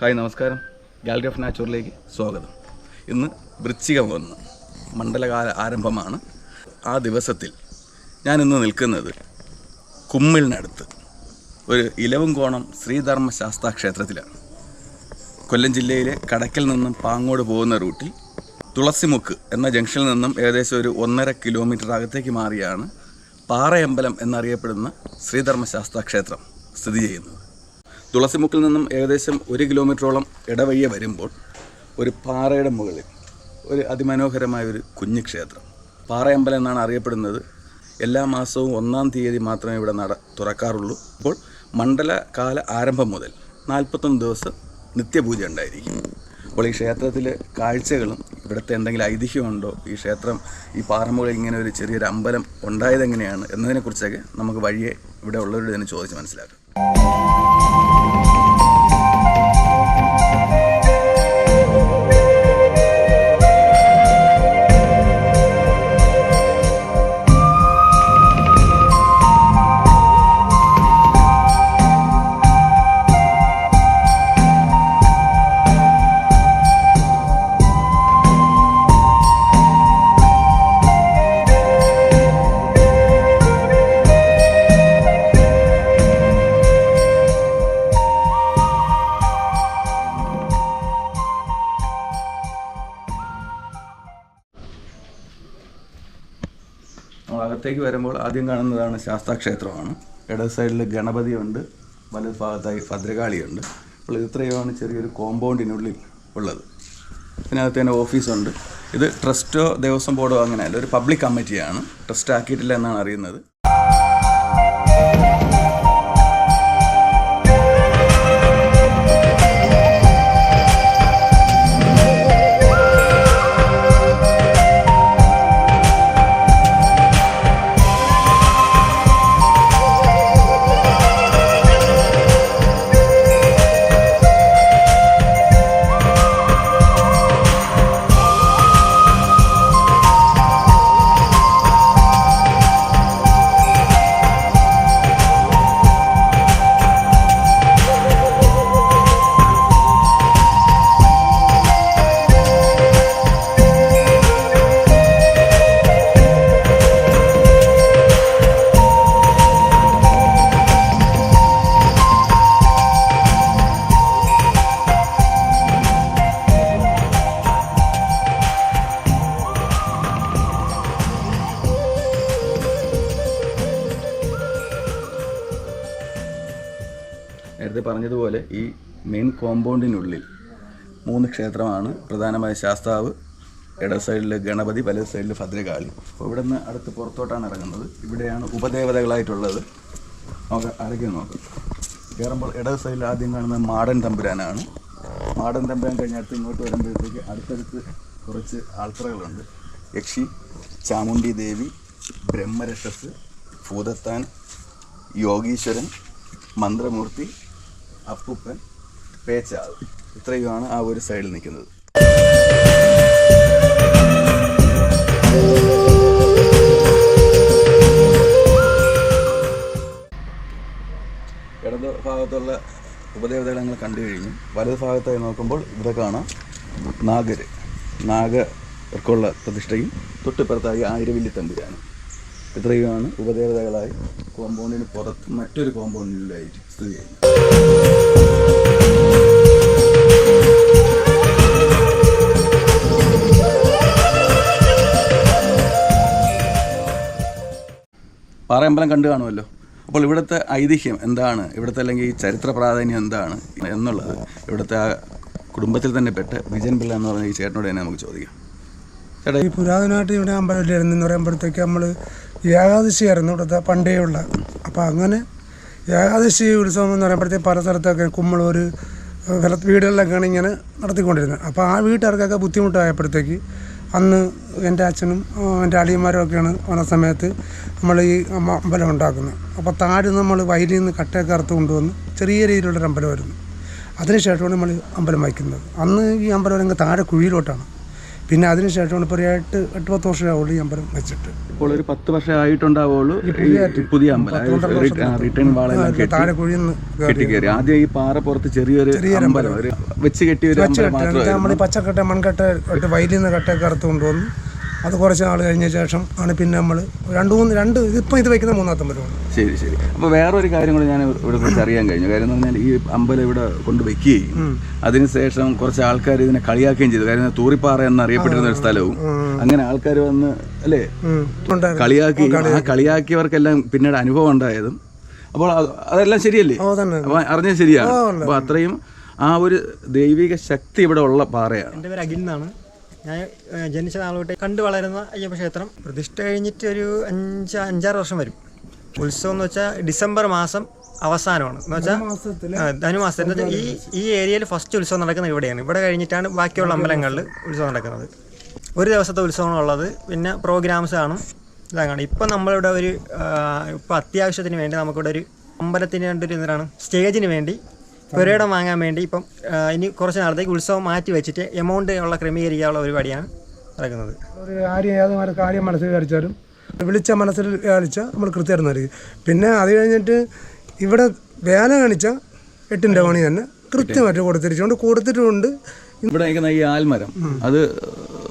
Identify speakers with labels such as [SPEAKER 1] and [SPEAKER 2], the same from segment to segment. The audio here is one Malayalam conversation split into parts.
[SPEAKER 1] ഹായ് നമസ്കാരം. ഗാലറി ഓഫ് നാച്ചുറിലേക്ക് സ്വാഗതം. ഇന്ന് വൃശ്ചികം ഒന്ന് മണ്ഡലകാല ആരംഭമാണ്. ആ ദിവസത്തിൽ ഞാൻ ഇന്ന് നിൽക്കുന്നത് കുമ്മിളിനടുത്ത് ഒരു ഇലവുംകോണം ശ്രീധർമ്മ ശാസ്താ ക്ഷേത്രത്തിലാണ് കൊല്ലം ജില്ലയിലെ കടക്കിൽ നിന്നും പാങ്ങോട് പോകുന്ന റൂട്ടിൽ തുളസിമുക്ക് എന്ന ജംഗ്ഷനിൽ നിന്നും ഏകദേശം ഒരു ഒന്നര കിലോമീറ്റർ അകത്തേക്ക് മാറിയാണ് പാറയമ്പലം എന്നറിയപ്പെടുന്ന ശ്രീധർമ്മശാസ്ത്ര ക്ഷേത്രം സ്ഥിതി ചെയ്യുന്നത്. തുളസിമുക്കിൽ നിന്നും ഏകദേശം ഒരു കിലോമീറ്ററോളം ഇടവഴിയെ വരുമ്പോൾ ഒരു പാറയുടെ മുകളിൽ ഒരു അതിമനോഹരമായ ഒരു കുഞ്ഞു ക്ഷേത്രം പാറയമ്പലം എന്നാണ് അറിയപ്പെടുന്നത്. എല്ലാ മാസവും ഒന്നാം തീയതി മാത്രമേ ഇവിടെ നട തുറക്കാറുള്ളൂ. അപ്പോൾ മണ്ഡലകാല ആരംഭം മുതൽ നാൽപ്പത്തൊന്ന് ദിവസം നിത്യപൂജ ഉണ്ടായിരിക്കും. അപ്പോൾ ഈ ക്ഷേത്രത്തിലെ കാഴ്ചകളും ഇവിടുത്തെ എന്തെങ്കിലും ഐതിഹ്യമുണ്ടോ? ഈ ക്ഷേത്രം ഈ പാറമുകളിൽ ഇങ്ങനെ ഒരു ചെറിയൊരു അമ്പലം ഉണ്ടായതെങ്ങനെയാണ്? എന്നതിനെക്കുറിച്ചൊക്കെ നമുക്ക് വഴിയെ ഇവിടെ ഉള്ളവരോട് തന്നെ ചോദിച്ച് മനസ്സിലാക്കാം. നമ്മൾ അകത്തേക്ക് വരുമ്പോൾ ആദ്യം കാണുന്നതാണ് ശാസ്താക്ഷേത്രമാണ്. ഇടത് സൈഡിൽ ഗണപതിയുണ്ട് വലത് ഭാഗത്തായി ഭദ്രകാളിയുണ്ട്. അപ്പോൾ ഇത് ഇത്രയുമാണ് ചെറിയൊരു കോമ്പൗണ്ടിനുള്ളിൽ ഉള്ളത്. ഇതിനകത്ത് തന്നെ ഓഫീസുണ്ട്. ഇത് ട്രസ്റ്റോ ദേവസ്വം ബോർഡോ അങ്ങനെയല്ല ഒരു പബ്ലിക് കമ്മിറ്റിയാണ്. ട്രസ്റ്റ് ആക്കിയിട്ടില്ല എന്നാണ് അറിയുന്നത്. നേരത്തെ പറഞ്ഞതുപോലെ ഈ മെയിൻ കോമ്പൗണ്ടിനുള്ളിൽ മൂന്ന് ക്ഷേത്രമാണ്. പ്രധാനമായ ശാസ്താവ് ഇട സൈഡിൽ ഗണപതി വലത് സൈഡിൽ ഭദ്രകാളി. അപ്പോൾ ഇവിടെ നിന്ന് അടുത്ത് പുറത്തോട്ടാണ് ഇറങ്ങുന്നത്. ഇവിടെയാണ് ഉപദേവതകളായിട്ടുള്ളത്. നമുക്ക് അടയ്ക്ക് നോക്കാം. കയറുമ്പോൾ ഇട സൈഡിൽ ആദ്യം കാണുന്നത് മാടൻ തമ്പുരാനാണ്. മാടൻ തമ്പുരാൻ കഴിഞ്ഞ അടുത്ത് ഇങ്ങോട്ട് വരുമ്പോഴത്തേക്ക് അടുത്തടുത്ത് കുറച്ച് ആൾത്തറകളുണ്ട്. യക്ഷി ചാമുണ്ഡി ദേവി ബ്രഹ്മരക്ഷസ് ഭൂതത്താൻ യോഗീശ്വരൻ മന്ത്രമൂർത്തി അപ്പൂപ്പൻ പേച്ചാവ് ഇത്രയുമാണ് ആ ഒരു സൈഡിൽ നിൽക്കുന്നത്. ഇടത് ഭാഗത്തുള്ള ഉപദേവതകളെ ഞങ്ങൾ കണ്ടു കഴിഞ്ഞു. വലത് ഭാഗത്തായി നോക്കുമ്പോൾ ഇവിടെ കാണാം നാഗര്. നാഗർക്കുള്ള പ്രതിഷ്ഠയും തൊട്ടിപ്പുറത്തായി ആയിരവില്ലി തമ്പുരാണ് ഇത്രയുമാണ് ഉപദേവതകളായി കോമ്പൗണ്ടിന് പുറത്ത് മറ്റൊരു കോമ്പൗണ്ടിലായിട്ട് സ്ഥിതി ചെയ്യുന്നത്. പാറയമ്പലം കണ്ടു കാണുമല്ലോ. അപ്പോൾ ഇവിടുത്തെ ഐതിഹ്യം എന്താണ്? ഇവിടുത്തെ അല്ലെങ്കിൽ ചരിത്ര പ്രാധാന്യം എന്താണ് എന്നുള്ളത് ഇവിടുത്തെ ആ കുടുംബത്തിൽ തന്നെ പെട്ട് വിജയൻ പിള്ള എന്ന് പറഞ്ഞ ഈ ചേട്ടനോട് തന്നെ നമുക്ക് ചോദിക്കാം. ചേട്ടാ
[SPEAKER 2] ഈ പുരാതനമായിട്ട് ഇവിടെ അമ്പലമില്ലായിരുന്നു എന്ന് പറയുമ്പോഴത്തേക്ക് നമ്മൾ ഏകാദശിയായിരുന്നു ഇവിടുത്തെ പണ്ടേയുള്ള. അപ്പോൾ അങ്ങനെ ഏകാദശി ഉത്സവം എന്ന് പറയുമ്പോഴത്തേക്ക് പല സ്ഥലത്തൊക്കെ കുമ്മളൂർ വീടുകളിലൊക്കെയാണ് ഇങ്ങനെ നടത്തിക്കൊണ്ടിരുന്നത്. അപ്പോൾ ആ വീട്ടുകാർക്കൊക്കെ ബുദ്ധിമുട്ടായപ്പോഴത്തേക്ക് അന്ന് എന്റെ അച്ഛനും എന്റെ അളിയന്മാരും ഒക്കെയാണ് വന്ന സമയത്ത് നമ്മൾ ഈ അമ്പലം ഉണ്ടാക്കുന്നത്. അപ്പോൾ താഴെ നമ്മൾ വയലിൽ നിന്ന് കട്ടയൊക്കെ അറുത്ത് കൊണ്ടുവന്ന് ചെറിയ രീതിയിലുള്ളൊരു അമ്പലമായിരുന്നു. അതിനുശേഷമാണ് നമ്മൾ അമ്പലം വയ്ക്കുന്നത്. അന്ന് ഈ അമ്പലം താഴെ കുഴിയിലോട്ടാണ്. പിന്നെ അതിനുശേഷമാണ് ഇപ്പോൾ ഒരു എട്ട് എട്ട് പത്ത് വർഷമാവുള്ളൂ ഈ അമ്പലം വെച്ചിട്ട്.
[SPEAKER 1] ഇപ്പോൾ ഒരു പത്ത് വർഷം ആയിട്ടുണ്ടാവുള്ളൂ. ഈ പുതിയ അമ്പലം.
[SPEAKER 2] താഴെ
[SPEAKER 1] കെട്ടി ആദ്യം ഈ പാറപ്പുറത്ത് ചെറിയൊരു അമ്പലം. വെച്ച് കെട്ടിയ ഒരു അമ്പലം മാത്രമേ
[SPEAKER 2] നമ്മൾ പച്ചക്കട്ട മൺകട്ട വയലിൽ നിന്ന് കട്ടയൊക്കെ അറുത്ത് കൊണ്ടുവന്നു അത് കുറച്ച് നാൾ കഴിഞ്ഞ ശേഷം ആണ് പിന്നെ നമ്മൾ രണ്ട് മൂന്ന് രണ്ട് ഇപ്പം ഇത് വയ്ക്കുന്ന മൂന്നാമത്തെ അമ്പലമാണ്
[SPEAKER 1] ശരി ശരി. അപ്പോൾ വേറൊരു കാര്യം കൂടി ഞാൻ ഇവിടെ കുറിച്ച് അറിയാൻ കഴിഞ്ഞു. കാര്യം എന്ന് പറഞ്ഞാൽ ഈ അമ്പലം ഇവിടെ കൊണ്ട് വെക്കുകയും അതിനുശേഷം കുറച്ച് ആൾക്കാർ ഇതിനെ കളിയാക്കുകയും ചെയ്തു. കാര്യം തൂറിപ്പാറ എന്നറിയപ്പെട്ടിരുന്ന ഒരു സ്ഥലവും അങ്ങനെ ആൾക്കാർ വന്ന് അല്ലേ? കളിയാക്കി ആ കളിയാക്കിയവർക്കെല്ലാം പിന്നീട് അനുഭവം ഉണ്ടായതും. അപ്പോൾ അത് അതെല്ലാം ശരിയല്ലേ? അപ്പോൾ അറിഞ്ഞത് ശരിയാണ്. അപ്പോൾ അത്രയും ആ ഒരു ദൈവിക ശക്തി ഇവിടെ ഉള്ള പാറയാണ്.
[SPEAKER 3] എന്റെ പേര് അഖിൽ എന്നാണ്. ഞാൻ ജനിച്ച നാൾ തൊട്ടേ കണ്ടു വളരുന്ന അയ്യപ്പ ക്ഷേത്രം പ്രതിഷ്ഠ കഴിഞ്ഞിട്ട് ഒരു അഞ്ച് അഞ്ചാറ് വർഷം വരും. ഉത്സവം എന്ന് വെച്ചാൽ ഡിസംബർ മാസം അവസാനമാണ്. എന്ന് വെച്ചാൽ ധനുമാസത്തിൽ ഈ ഈ ഏരിയയിൽ ഫസ്റ്റ് ഉത്സവം നടക്കുന്നത് ഇവിടെയാണ്. ഇവിടെ കഴിഞ്ഞിട്ടാണ് ബാക്കിയുള്ള അമ്പലങ്ങളിൽ ഉത്സവം നടക്കുന്നത്. ഒരു ദിവസത്തെ ഉത്സവമാണുള്ളത് പിന്നെ പ്രോഗ്രാംസ് കാണും ഇതാണ് കാണും. ഇപ്പം നമ്മളിവിടെ ഒരു ഇപ്പം അത്യാവശ്യത്തിന് വേണ്ടി നമുക്കിവിടെ ഒരു അമ്പലത്തിന് വേണ്ടി ഒരു എന്താണ് സ്റ്റേജിന് വേണ്ടി പുരയിടം വാങ്ങാൻ വേണ്ടി ഇപ്പം ഇനി കുറച്ച് നാളത്തേക്ക് ഉത്സവം മാറ്റി വെച്ചിട്ട് എമൗണ്ട് ഉള്ള ക്രമീകരിക്കാനുള്ള പരിപാടിയാണ് നടക്കുന്നത്.
[SPEAKER 2] ഒരു കാര്യം ഏതൊരു കാര്യം മനസ്സിൽ വിചാരിച്ചാലും വിളിച്ച മനസ്സിൽ കാണിച്ച നമ്മൾ കൃത്യമായിട്ട് നൽകി പിന്നെ അത് കഴിഞ്ഞിട്ട് ഇവിടെ വേല കാണിച്ച എട്ടിന്റെ മണി തന്നെ കൃത്യമായിട്ട് കൊടുത്തിരിച്ചുകൊണ്ട് കൊടുത്തിട്ടുണ്ട്.
[SPEAKER 1] ഇവിടെ നിൽക്കുന്ന ഈ ആൽമരം അത്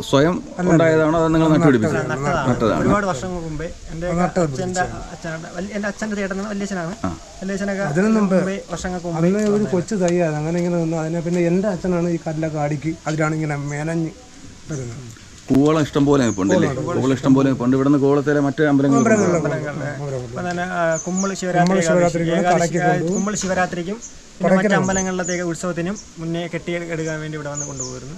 [SPEAKER 1] സ്വയം ഉണ്ടായതാണോ അത് നിങ്ങൾ നട്ടുപിടിപ്പിച്ചത്? നട്ടതാണ്
[SPEAKER 3] ഒരുപാട് വർഷങ്ങൾക്ക് മുമ്പേ എന്റെ അച്ഛന്റെ അച്ഛനാണ് വലിയ- എന്റെ അച്ഛന്റെ ചേട്ടനാണ് വല്യച്ഛനാണ്. വല്യച്ഛനൊക്കെ മുമ്പേ വർഷങ്ങൾക്ക് മുമ്പ്
[SPEAKER 2] അന്ന് ഒരു കൊച്ചു തയ്യാണ് അങ്ങനെ ഇങ്ങനെ നിന്നു അതിനെ പിന്നെ എന്റെ അച്ഛനാണ് ഈ കല്ലൊക്കെ അടിക്ക് അതിലാണ് ഇങ്ങനെ മേനഞ്ഞ് വരുന്നത്
[SPEAKER 1] കൂവളം ഇഷ്ടം പോലെ നിൽപ്പുണ്ടല്ലേ കൂവളം ഇഷ്ടം പോലെ നിൽപ്പുണ്ട് ഇവിടുന്ന് കൂവളത്തിലെ മറ്റേ അമ്പലങ്ങൾ
[SPEAKER 3] ഇപ്പം തന്നെ ആ, കുമ്മിൾ ശിവരാത്രി ഏകാദശി, ശിവരാത്രിക്കും മറ്റേ അമ്പലങ്ങളിലത്തേക്ക് ഉത്സവത്തിനും മുന്നേ കെട്ടി എടുക്കാൻ വേണ്ടി ഇവിടെ വന്ന് കൊണ്ടുപോയിരുന്നു.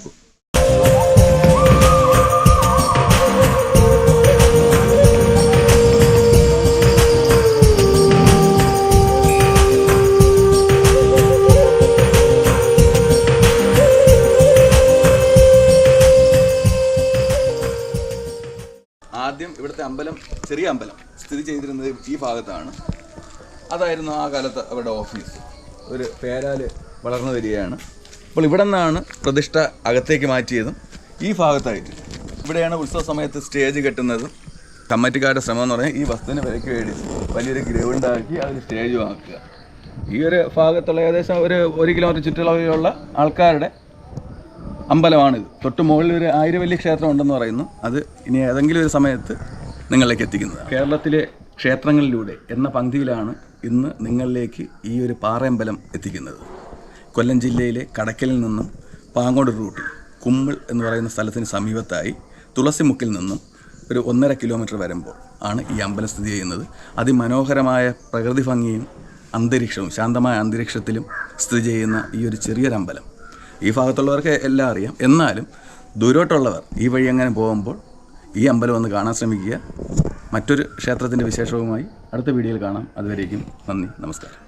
[SPEAKER 1] ആദ്യം ഇവിടുത്തെ അമ്പലം ചെറിയ അമ്പലം സ്ഥിതി ചെയ്തിരുന്നത് ഈ ഭാഗത്താണ്. അതായിരുന്നു ആ കാലത്ത് അവരുടെ ഓഫീസ് ഒരു പേരാൽ വളർന്നു വരികയാണ്. അപ്പോൾ ഇവിടെ നിന്നാണ് പ്രതിഷ്ഠ അകത്തേക്ക് മാറ്റിയതും. ഈ ഭാഗത്തായിട്ട്. ഇവിടെയാണ് ഉത്സവ സമയത്ത് സ്റ്റേജ് കെട്ടുന്നത്. കമ്മറ്റിക്കാരുടെ ശ്രമം എന്ന് പറഞ്ഞാൽ ഈ വസ്തുവിനെ വിലക്ക് വേണ്ടി വലിയൊരു ഗ്രൗണ്ട് ആക്കി അതിൽ സ്റ്റേജും ആക്കുക ഈ ഒരു ഭാഗത്തുള്ള ഏകദേശം ഒരു ഒരു കിലോമീറ്റർ ചുറ്റളവിലുള്ള ആൾക്കാരുടെ അമ്പലമാണിത്. തൊട്ട് മുകളിൽ ഒരു ആയിരവല്യ ക്ഷേത്രം ഉണ്ടെന്ന് പറയുന്നു. അത് ഇനി ഏതെങ്കിലും ഒരു സമയത്ത് നിങ്ങളിലേക്ക് എത്തിക്കുന്നത്. കേരളത്തിലെ ക്ഷേത്രങ്ങളിലൂടെ എന്ന പങ്ക്തിയിലാണ് ഇന്ന് നിങ്ങളിലേക്ക് ഈ ഒരു പാറയമ്പലം എത്തിക്കുന്നത്. കൊല്ലം ജില്ലയിലെ കടക്കലിൽ നിന്നും പാങ്ങോട് റൂട്ടിൽ. കുമ്മിൾ എന്ന് പറയുന്ന സ്ഥലത്തിന് സമീപത്തായി തുളസിമുക്കിൽ നിന്നും ഒരു ഒന്നര കിലോമീറ്റർ വരുമ്പോൾ ആണ് ഈ അമ്പലം സ്ഥിതി ചെയ്യുന്നത്. അതിമനോഹരമായ പ്രകൃതി ഭംഗിയും അന്തരീക്ഷവും ശാന്തമായ അന്തരീക്ഷത്തിലും സ്ഥിതി ചെയ്യുന്ന ഈ ഒരു ചെറിയൊരമ്പലം. ഈ ഭാഗത്തുള്ളവർക്ക് എല്ലാം അറിയാം. എന്നാലും ദൂരോട്ടുള്ളവർ ഈ വഴി അങ്ങനെ പോകുമ്പോൾ ഈ അമ്പലം ഒന്ന് കാണാൻ ശ്രമിക്കുക? മറ്റൊരു ക്ഷേത്രത്തിന്റെ വിശേഷവുമായി അടുത്ത വീഡിയോയിൽ കാണാം. അതുവരേക്കും നന്ദി. നമസ്കാരം.